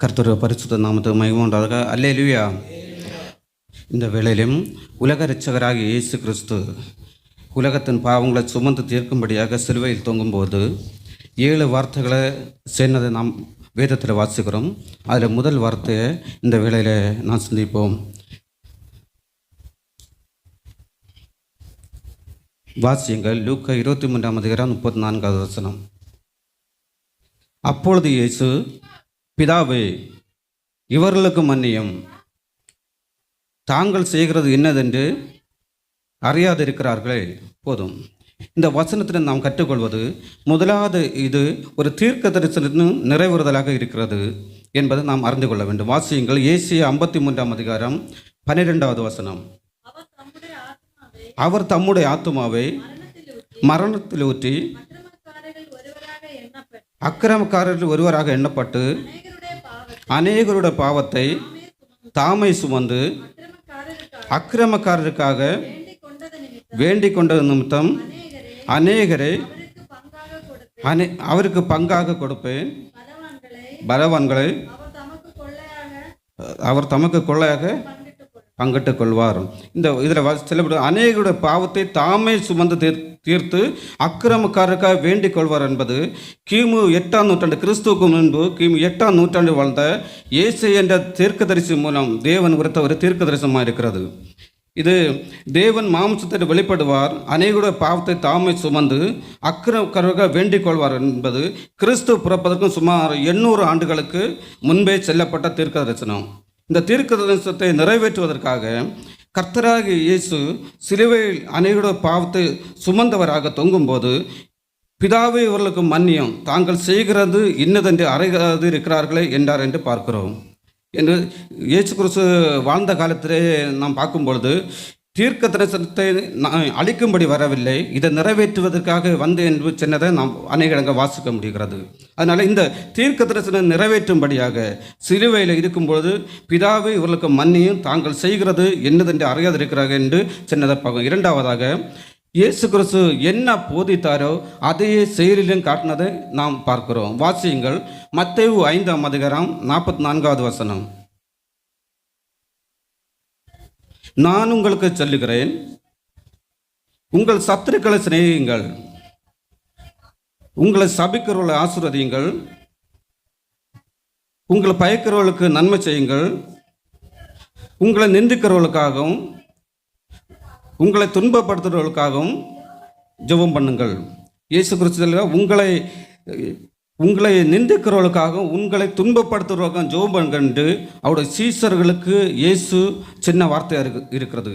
கர்த்தர் பரிசுத்த நாமத்துக்கு அல்லே லுவியா இந்த வேளையிலும் உலக ரச்சகராக இயேசு கிறிஸ்து உலகத்தின் பாவங்களை சுமந்து தீர்க்கும்படியாக சிலுவையில் தொங்கும்போது ஏழு வார்த்தைகளை சேர்ந்ததை நாம் வேதத்தில் வாசிக்கிறோம். அதில் முதல் வார்த்தையை இந்த வேளையில் நான் சிந்திப்போம். வாசியங்கள். லூக்க இருபத்தி மூன்றாம் அதிகாரம் முப்பத்தி நான்காவது வசனம். அப்பொழுது இயேசு பிதாவே இவர்களுக்கு மன்னியும். தாங்கள் செய்கிறது என்னதென்று அறியாதிருக்கிறார்களே போதும். இந்த வசனத்தில் நாம் கற்றுக்கொள்வது முதலாவது இது ஒரு தீர்க்க தரிசனத்தின் நிறைவேறுதலாக இருக்கிறது என்பதை நாம் அறிந்து கொள்ள வேண்டும். வாசியுங்கள் ஏசிய ஐம்பத்தி மூன்றாம் அதிகாரம் பன்னிரெண்டாவது வசனம். அவர் தம்முடைய ஆத்துமாவை மரணத்தில் ஊற்றி அக்கிரமக்காரர்கள் ஒருவராக எண்ணப்பட்டு அநேகருடைய பாவத்தை தாமை சுமந்து அக்கிரமக்காரருக்காக வேண்டிக் கொண்ட நிமித்தம் அநேகரை அனே அவருக்கு பங்காக கொடுப்பேன். பலவான்களை அவர் தமக்கு கொள்ளையாக பங்கிட்டுக் கொள்வார். இந்த இதில் சொல்லப்படும் அநேகருடைய பாவத்தை தாமே சுமந்து தீர் தீர்த்து அக்கிரமக்காரருக்காக வேண்டிக் கொள்வார் என்பது கிமு எட்டாம் நூற்றாண்டு கிறிஸ்துவுக்கு முன்பு கிமு எட்டாம் நூற்றாண்டு வாழ்ந்த இயேசு என்ற தீர்க்கதரிசி மூலம் தேவன் உரைத்த ஒரு தீர்க்கதரிசனமாக இருக்கிறது. இது தேவன் மாம்சத்தில் வெளிப்படுவார் அநேகருடைய பாவத்தை தாமே சுமந்து அக்கிரமக்காரருக்காக வேண்டிக் கொள்வார் என்பது கிறிஸ்து பிறப்பதற்கும் சுமார் எண்ணூறு ஆண்டுகளுக்கு முன்பே செல்லப்பட்ட தீர்க்க தரிசனம் இந்த தீர்க்க தரிசனத்தை நிறைவேற்றுவதற்காக கர்த்தராகிய இயேசு சிலுவையில் அநேகருடைய பாவத்தை சுமந்தவராக தொங்கும்போது பிதாவை இவர்களுக்கு மன்னியம். தாங்கள் செய்கிறது இன்னதென்று அறையாது இருக்கிறார்களே என்றார் என்று பார்க்கிறோம். என்று இயேசு கிறிஸ்து வாழ்ந்த காலத்திலே நாம் பார்க்கும் பொழுது தீர்க்க தரிசனத்தை நான் அழிக்கும்படி வரவில்லை. இதை நிறைவேற்றுவதற்காக வந்து என்று சென்னதை நாம் அநேக இடங்கள் வாசிக்க முடிகிறது. அதனால் இந்த தீர்க்க தரிசனம் நிறைவேற்றும்படியாக சிலுவையில் இருக்கும்பொழுது பிதாவை இவர்களுக்கு மன்னியும் தாங்கள் செய்கிறது என்னதென்று அறியாதிருக்கிறார்கள் என்று சென்னதை பார்க்கும் இரண்டாவதாக இயேசு கிறிஸ்து என்ன போதித்தாரோ அதையே செயலிலும் காட்டினதை நாம் பார்க்கிறோம். வாசியுங்கள். மத்தேவு ஐந்தாம் அதிகாரம் நாற்பத்தி நான்காவது வசனம். நான் உங்களுக்கு சொல்லுகிறேன். உங்கள் சத்துருக்களை சிநேகியுங்கள். உங்களை சபிக்கிறவர்களை ஆசீர்வதியுங்கள். உங்களை பயக்கிறவர்களுக்கு நன்மை செய்யுங்கள். உங்களை நிந்திக்கிறவர்களுக்காகவும் உங்களை துன்பப்படுத்துகிறவர்களுக்காகவும் ஜெபம் பண்ணுங்கள். இயேசு கிறிஸ்துவில் உங்களை உங்களை நிந்திக்கிறவர்களுக்காகவும் உங்களை துன்பப்படுத்துகிறவர்களுக்கும் ஜோபம் கண்டு அவருடைய சீசர்களுக்கு இயேசு சின்ன வார்த்தையாக இருக்கு இருக்கிறது.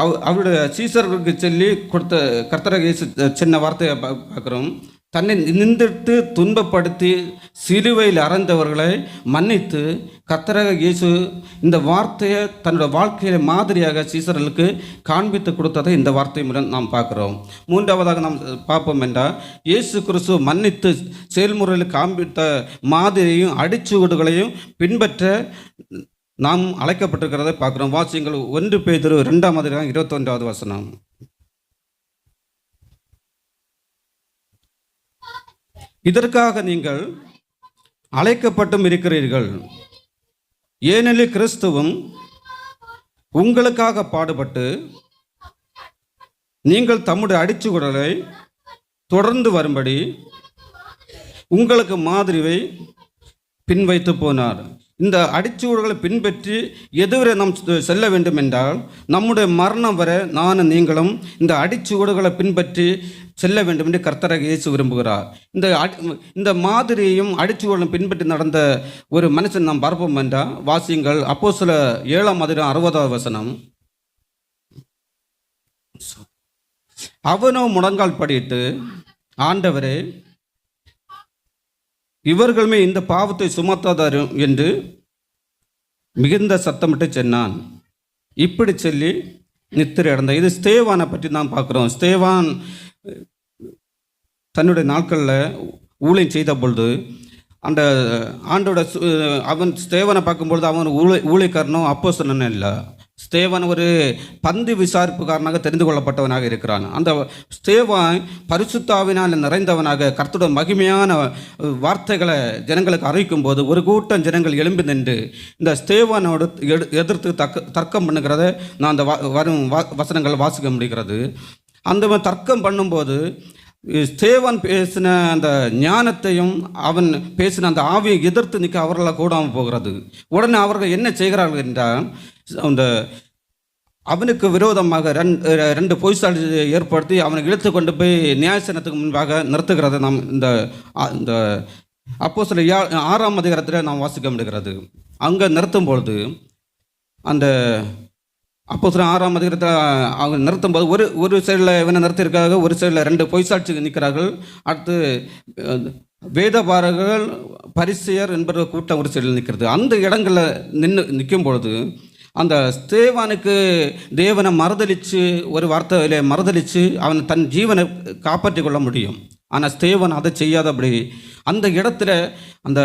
அவ அவருடைய சீசர்களுக்கு சொல்லி கொடுத்த கர்த்தரக இயேசு சின்ன வார்த்தையை பார்க்குறோம். தன்னை நிந்தித்து துன்பப்படுத்தி சிலுவையில் அறைந்தவர்களை மன்னித்து கத்தரக இயேசு இந்த வார்த்தையை தன்னோட வாழ்க்கையில மாதிரியாக சீசர்களுக்கு காண்பித்து கொடுத்ததை இந்த வார்த்தை மூலம் நாம் பார்க்குறோம். மூன்றாவதாக நாம் பார்ப்போம் என்றால் இயேசு கிறிஸ்து மன்னித்து செயல்முறையில் காண்பித்த மாதிரியையும் அடிச்சுவடுகளையும் பின்பற்ற நாம் அழைக்கப்பட்டிருக்கிறதை பார்க்குறோம். வாசியங்கள் ஒன்று பேதிரு ரெண்டாம் அதிகாரம் இருபத்தொன்றாவது வசனம். இதற்காக நீங்கள் அழைக்கப்பட்டும் இருக்கிறீர்கள். ஏனெனில் கிறிஸ்துவும் உங்களுக்காக பாடுபட்டு நீங்கள் தம்முடைய அடிச்சுகுடலை தொடர்ந்து வரும்படி உங்களுக்கு மாதிரியை பின்வைத்து போனார். இந்த அடிச்சுவடுகளை பின்பற்றி எதுவரை நாம் செல்ல வேண்டும் என்றால் நம்முடைய மரணம் வரை நானும் நீங்களும் இந்த அடிச்சுவடுகளை பின்பற்றி செல்ல வேண்டும் என்று கர்த்தராக இயேசு விரும்புகிறார். இந்த அடி இந்த மாதிரியையும் அடிச்சுவடுகளும் பின்பற்றி நடந்த ஒரு மனுஷன் நாம் பார்ப்போம் என்றால் வாசியங்கள் அப்போ சில ஏழாம் அதிரம் அறுபதாவது வசனம். அவனோ முடங்கால் படிட்டு ஆண்டவரே இவர்களுமே இந்த பாவத்தை சுமத்தாதாரும் என்று மிகுந்த சத்தமிட்டு சொன்னான். இப்படி சொல்லி நித்திரை அடைந்த இது ஸ்தேவானை பற்றி தான் பார்க்குறோம். ஸ்தேவான் தன்னுடைய நாட்களில் ஊழியம் செய்த பொழுது அந்த ஆண்டோட அவன் ஸ்தேவனை பார்க்கும்பொழுது அவன் ஊழ ஊழியக்காரனும் அப்போ இல்லை. ஸ்தேவன் ஒரு பந்து விசாரிப்புக்காரனாக தெரிந்து கொள்ளப்பட்டவனாக இருக்கிறான். அந்த ஸ்தேவான் பரிசுத்தாவினால் நிறைந்தவனாக கர்த்தருடைய மகிமையான வார்த்தைகளை ஜனங்களுக்கு அறிவிக்கும் போது ஒரு கூட்டம் ஜனங்கள் எழும்பி நின்று இந்த ஸ்தேவனோட எடு- எதிர்த்து தக்க தர்க்கம் பண்ணுகிறத நான் அந்த வரும் வசனங்கள் வாசிக்க முடிகிறது. அந்த மாதிரி தர்க்கம் பண்ணும்போது ஸ்தேவன் பேசின அந்த ஞானத்தையும் அவன் பேசின அந்த ஆவியை எதிர்த்து நிற்க அவர்களால் கூடாமல் போகிறது. உடனே அவர்கள் என்ன செய்கிறார்கள் என்றால் அந்த அவனுக்கு விரோதமாக ரெண்டு ரெண்டு பொய்சால் ஏற்படுத்தி அவனை இழுத்து கொண்டு போய் நியாயசனத்துக்கு முன்பாக நிறுத்துகிறத நாம் இந்த இந்த அப்போ சில ஆறாம் அதிகாரத்தில் நாம் வாசிக்க முடிகிறது. அங்கே நிறுத்தும் பொழுது அந்த அப்போ சில ஆறாம் அதிகாரத்தில் அவங்க நிறுத்தும் போது ஒரு ஒரு சைடில் இவனை நிறுத்தியிருக்காங்க ஒரு சைடில் ரெண்டு பொய்சாட்சி நிற்கிறார்கள். அடுத்து வேதபாரர்கள் பரிசையர் என்பவர் என்பது கூட்டம் ஒரு சைடில் நிற்கிறது. அந்த இடங்களில் நின்று நிற்கும் பொழுது அந்த ஸ்தேவானுக்கு தேவனை மறுதளித்து ஒரு வார்த்தையில் மறுதளித்து அவன் தன் ஜீவனை காப்பாற்றிக் கொள்ள முடியும். ஆனால் ஸ்தேவன் அதை செய்யாதபடி அந்த இடத்துல அந்த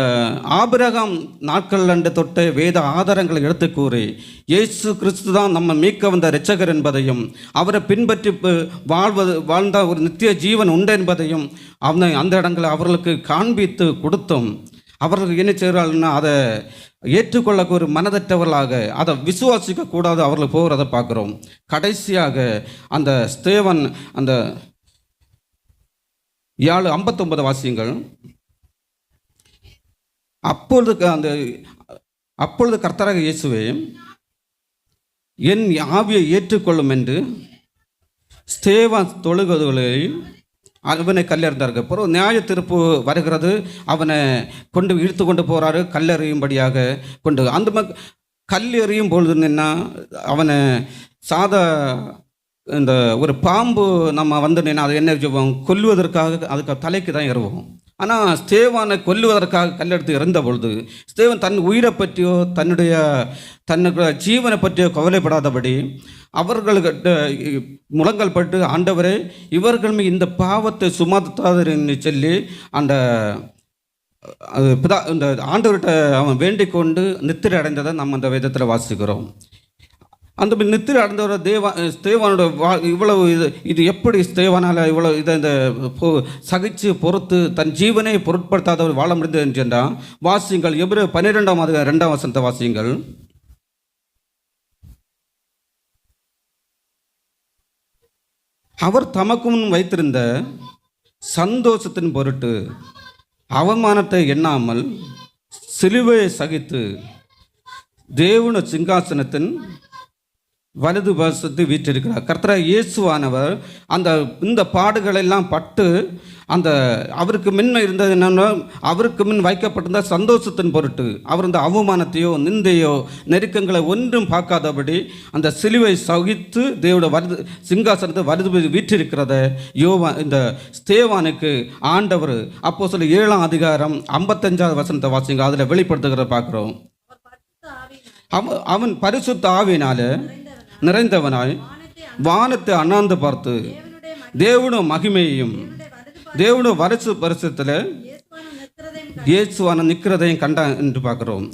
ஆபிரகம் நாட்கள் அண்டு தொட்ட வேத ஆதாரங்களை எடுத்து கூறி இயேசு கிறிஸ்து தான் நம்ம மீட்க வந்த இரட்சகர் என்பதையும் அவரை பின்பற்றி வாழ்வது வாழ்ந்த ஒரு நித்திய ஜீவன் உண்டு என்பதையும் அவனை அந்த இடங்களை அவர்களுக்கு காண்பித்து கொடுத்தும். அவர்கள் என்ன செய்கிறார்கள்னா அதை ஏற்றுக்கொள்ள ஒரு மனதற்றவர்களாக அதை விசுவாசிக்க கூடாது அவர்கள் போகிறத பார்க்குறோம். கடைசியாக அந்த ஸ்தேவன் அந்த ஏழு ஐம்பத்தொன்பது வாசியங்கள். அப்பொழுது அந்த அப்பொழுது கர்த்தராக இயேசுவே என் ஆவியை ஏற்றுக்கொள்ளும் என்று ஸ்தேவன் தொழுகுகளை அவனை கல்லெறிந்தார்கள். அப்புறம் நியாய திருப்பு வருகிறது. அவனை கொண்டு இழுத்து கொண்டு போகிறாரு கல்லெறியும்படியாக கொண்டு அந்த ம- கல் எறியும் பொழுது நின்னா அவனை சாதா இந்த ஒரு பாம்பு நம்ம வந்து நின்னா அது என்ன செய்வோம்? கொல்லுவதற்காக அதுக்கு தலைக்கு தான் எறுவோம் ஆனால் ஸ்தேவானை கொல்லுவதற்காக கல்லெடுத்து இறந்த பொழுது ஸ்தேவன் தன் உயிரை பற்றியோ தன்னுடைய தன்னுடைய ஜீவனை பற்றியோ கவலைப்படாதபடி அவர்களுக்கு முழங்கல் பட்டு ஆண்டவரே இவர்கள் இந்த பாவத்தை சுமத்தாதன்னு சொல்லி அந்த அது பிதா இந்த ஆண்டவர்கிட்ட அவன் வேண்டிக் கொண்டு நித்திரை அடைந்ததை நம்ம அந்த விதத்தில் வாசிக்கிறோம். அந்த மாதிரி நித்திரை அடைந்தவர தேவா தேவானோட வா இவ்வளவு இது இது எப்படி தேவானால் இவ்வளோ இதை இந்த சகிச்சு பொறுத்து தன் ஜீவனை பொருட்படுத்தாதவர் வாழ முடிந்தது என்று என்றால் வாசியங்கள் எவ்வளவு பன்னிரெண்டாம் அதிகாரம் ரெண்டாம் வசந்த வாசியுங்கள். அவர் தமக்கு முன் வைத்திருந்த சந்தோஷத்தின் பொருட்டு அவமானத்தை எண்ணாமல் சிலுவையை சகித்து தேவன சிங்காசனத்தின் வலது பாசத்தை வீற்றிருக்கிறார். கர்த்தரா இயேசுவானவர் அந்த இந்த பாடுகளெல்லாம் பட்டு அந்த அவருக்கு முன்ன இருந்தது என்னன்னா அவருக்கு முன் வைக்கப்பட்டிருந்த சந்தோஷத்தின் பொருட்டு அவர் இந்த அவமானத்தையோ நிந்தையோ நெருக்கங்களை ஒன்றும் பார்க்காதபடி அந்த சிலுவை சகித்து தேவோட வருது சிங்காசனத்தை வருது வீற்றிருக்கிறத யோவா இந்த ஸ்தேவானுக்கு ஆண்டவர் அப்போ சொல்ல ஏழாம் அதிகாரம் ஐம்பத்தஞ்சாவது வசனத்தை வாசிங்க அதில் வெளிப்படுத்துகிறத பார்க்குறோம். அவன் அவன் பரிசுத்த ஆவினால நிறைந்தவனாய் வானத்தை அண்ணாந்து பார்த்து தேவனுடைய மகிமையையும் தேவனுடைய வரசு பரிசத்தில் இயேசுவான நிற்கிறதையும் கண்டான் என்று பார்க்குறோம்.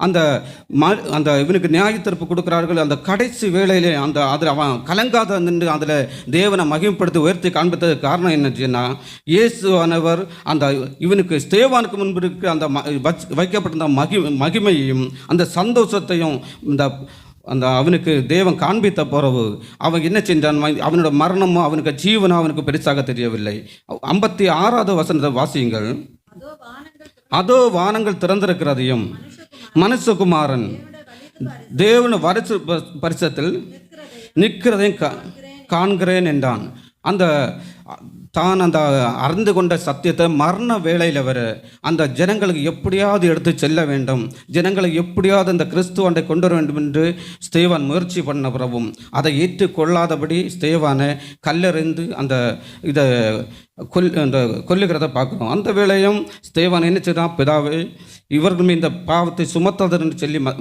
அந்த ம அந்த இவனுக்கு நியாய கொடுக்குறார்கள். அந்த கடைசி வேளையிலே அந்த அதில் அவன் கலங்காத நின்று அதில் தேவனை மகிமைப்படுத்தி உயர்த்தி காண்பித்ததுக்கு காரணம் என்னச்சுன்னா இயேசுவானவர் அந்த இவனுக்கு ஸ்தேவானுக்கு முன்பு இருக்க அந்த ம- வச்- வைக்கப்பட்டிருந்த மகி மகிமையையும் அந்த சந்தோஷத்தையும் இந்த அந்த அவனுக்கு தேவன் காண்பித்த பிறகு அவன் என்ன செஞ்சான்? அவனோட மரணமும் அவனுக்கு ஜீவனும் அவனுக்கு பெருசாக தெரியவில்லை. ஐம்பத்தி ஆறாவது வசனத்தை வாசியுங்கள். அதோ வானங்கள் திறந்திருக்கிறதையும் மனுஷகுமாரன் தேவன வரிசு பரிசத்தில் நிற்கிறதையும் கா- காண்கிறேன் என்றான். அந்த தான் அந்த அறிந்து கொண்ட சத்தியத்தை மரண வேலையில் வர அந்த ஜனங்களுக்கு எப்படியாவது எடுத்து செல்ல வேண்டும். ஜனங்களை எப்படியாவது அந்த கிறிஸ்துவண்டை கொண்டு வர வேண்டும் என்று ஸ்தேவான் முயற்சி பண்ண பிறவும் அதை ஏற்றுக்கொள்ளாதபடி ஸ்தேவானை கல்லறிந்து அந்த இதை கொல் அந்த கொல்லுகிறத பார்க்குறோம். அந்த வேலையும் ஸ்தேவான் என்ன செய்தான்? பிதாவே இவர்களுமே இந்த பாவத்தை சுமத்தாதர் என்று சொல்லி ம-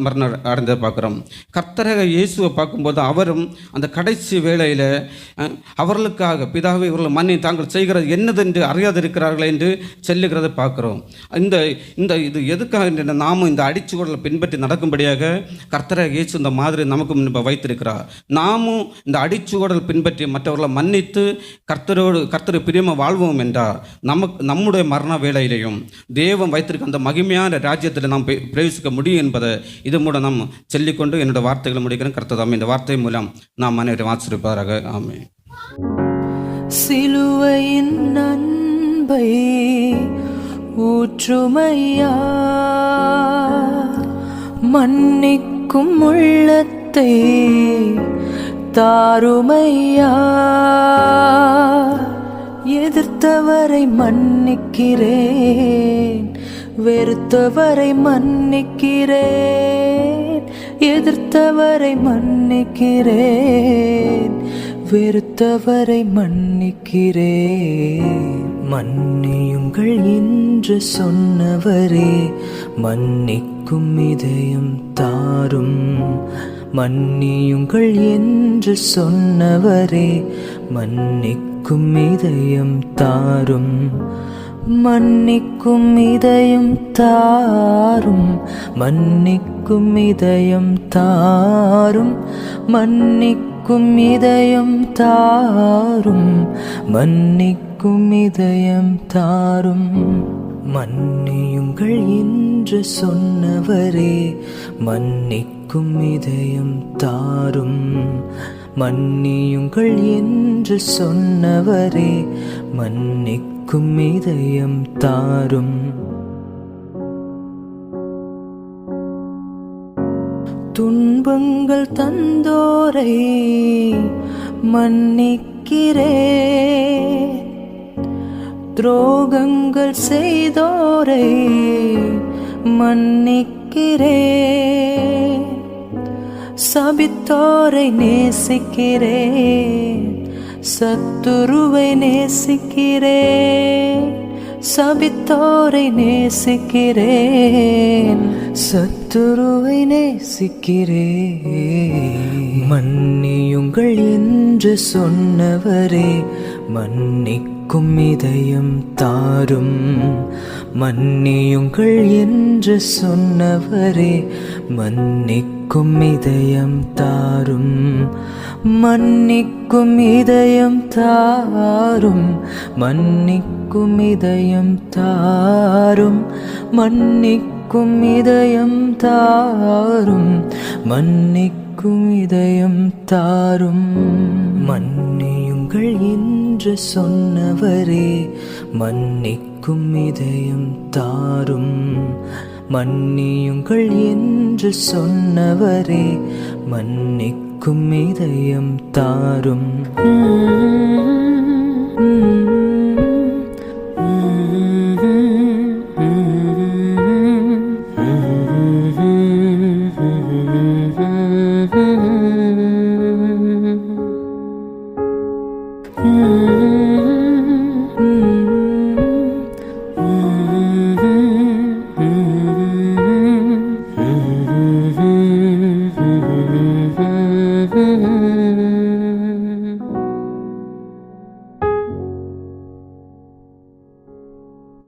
அடைந்ததை பார்க்குறோம். கர்த்தரக இயேசுவை பார்க்கும்போது அவரும் அந்த கடைசி வேளையில் அவர்களுக்காக பிதாவை இவர்கள் மண்ணை தாங்கள் செய்கிறது என்னதென்று அறியாதிருக்கிறார்கள் என்று செல்லுகிறதை பார்க்குறோம். இந்த இந்த இது எதுக்காக நாமும் இந்த அடிச்சுவடலை பின்பற்றி நடக்கும்படியாக கர்த்தரக இயேசு இந்த மாதிரி நமக்கு முன்பு வைத்திருக்கிறார். நாமும் இந்த அடிச்சுவடல் பின்பற்றி மற்றவர்களை மன்னித்து கர்த்தரோடு கர்த்தரை பிரியமாக வாழ்வோம் என்றார். நமக்கு நம்முடைய மரண வேளையிலையும் தேவன் வைத்திருக்க அந்த மகிமையான பரலோக ராஜ்யத்தில் நாம் பிரவேசிக்க முடியும் என்பதை இது மூலம் நாம் சொல்லிக்கொண்டு என்னோட வார்த்தைகளை முடிக்கிறேன். கருத்ததாம் இந்த வார்த்தை மூலம் நாம் அனைவரும் ஆசிரிப்பாராக ஆமே சிலுவையின் நண்பை ஊற்றுமையா? மன்னிக்கும் உள்ளத்தை தாருமையா? எதிர்த்தவரை மன்னிக்கிறேன். வெறுத்தவரை மன்னிக்கிறேன் எதிர்த்தவரை மன்னிக்கிறேன் வெறுத்தவரை மன்னிக்கிறேன். மன்னியுங்கள் என்று சொன்னவரே மன்னிக்கும் இதயம் தாரும். மன்னியுங்கள் என்று சொன்னவரே மன்னிக்கும் இதயம் தாரும். மன்னிக்கும் இதயம் தாரும் மன்னிக்கும் இதயம் தாரும் மன்னிக்கும் இதயம் தாரும் மன்னிக்கும் இதயம் தாரும். மன்னியுங்கள் என்று சொன்னவரே மன்னிக்கும் இதயம் தாரும். மன்னியுங்கள் என்று சொன்னவரே மன்னிக்கும் இதயம் தாரும். துன்பங்கள் தந்தோரை மன்னிக்கிறே துரோகங்கள் செய்தோரை மன்னிக்கிறே சபித்தோரை நேசிக்கிறேன். சத்துருவை நேசிக்கிறேன் சபித்தோரை நேசிக்கிறேன் சத்துருவை நேசிக்கிறேன். மன்னியுங்கள் என்று சொன்னவரே மன்னிக்கும் இதயம் தாரும். மன்னியுங்கள் என்று சொன்னவரே மன்னிக்கும் இதயம் தாரும் மன்னிக்கும் இதயம் தாரும் மன்னிக்கும் இதயம் தாரும் மன்னிக்கும் இதயம் தாரும் மன்னிக்கும் இதயம் தாரும். மன்னியுங்கள் என்று சொன்னவரே மன்னிக்கும் இதயம் தாரும். மன்னியுங்கள் என்று சொன்னவரே மன்னிக்கும் இதயம் தாரும்.